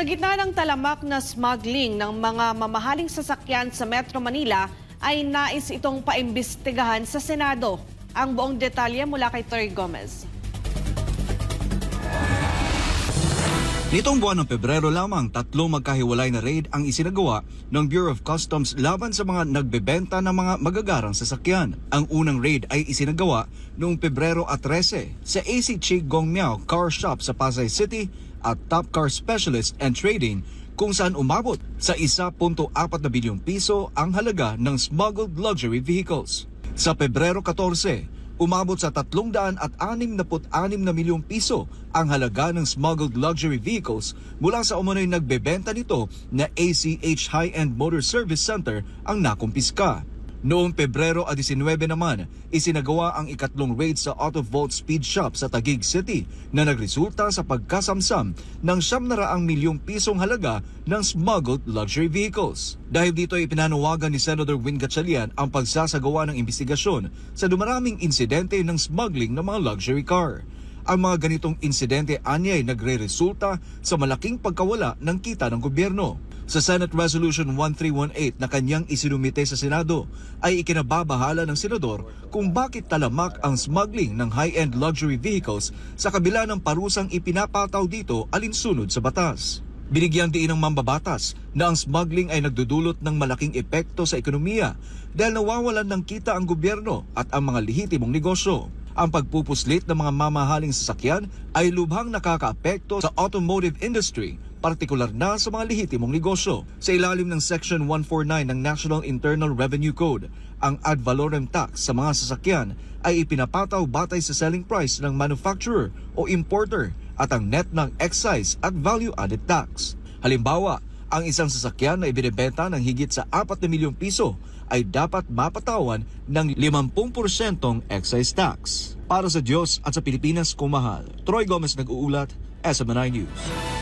Sa gitna ng talamak na smuggling ng mga mamahaling sasakyan sa Metro Manila, ay nais itong paimbestigahan sa Senado. Ang buong detalye mula kay Terry Gomez. Nitong buwan ng Pebrero lamang, tatlong magkahiwalay na raid ang isinagawa ng Bureau of Customs laban sa mga nagbebenta ng mga magagarang sasakyan. Ang unang raid ay isinagawa noong Pebrero at 13 sa AC Chi Gong Miao Car Shop sa Pasay City at Top Car Specialist and Trading kung saan umabot sa 1.4 na bilyong piso ang halaga ng smuggled luxury vehicles. Sa Pebrero 14, umabot sa 366 na milyong piso ang halaga ng smuggled luxury vehicles mula sa umano'y nagbebenta nito na ACH High-End Motor Service Center ang nakumpiska. Noong Pebrero 19 naman, isinagawa ang ikatlong raid sa Vault Speed Shop sa Taguig City na nagresulta sa pagkasamsam ng 700 milyong pisong halaga ng smuggled luxury vehicles. Dahil dito ay pinanawagan ni Senator Win Gatchalian ang pagsasagawa ng investigasyon sa dumaraming insidente ng smuggling ng mga luxury car. Ang mga ganitong insidente anya ay nagre-resulta sa malaking pagkawala ng kita ng gobyerno. Sa Senate Resolution 1318 na kanyang isinumite sa Senado ay ikinababahala ng senador kung bakit talamak ang smuggling ng high-end luxury vehicles sa kabila ng parusang ipinapataw dito alinsunod sa batas. Binigyang diin ng mambabatas na ang smuggling ay nagdudulot ng malaking epekto sa ekonomiya dahil nawawalan ng kita ang gobyerno at ang mga lehitimong negosyo. Ang pagpupuslit ng mga mamahaling sasakyan ay lubhang nakakaapekto sa automotive industry, partikular na sa mga lehitimong negosyo. Sa ilalim ng Section 149 ng National Internal Revenue Code, ang ad valorem tax sa mga sasakyan ay ipinapataw batay sa selling price ng manufacturer o importer at ang net ng excise at value-added tax. Halimbawa, ang isang sasakyan na ibinebenta ng higit sa 4 na milyong piso ay dapat mapatawan ng 50% excise tax. Para sa Diyos at sa Pilipinas kumahal, Troy Gomez nag-uulat, SMNI News.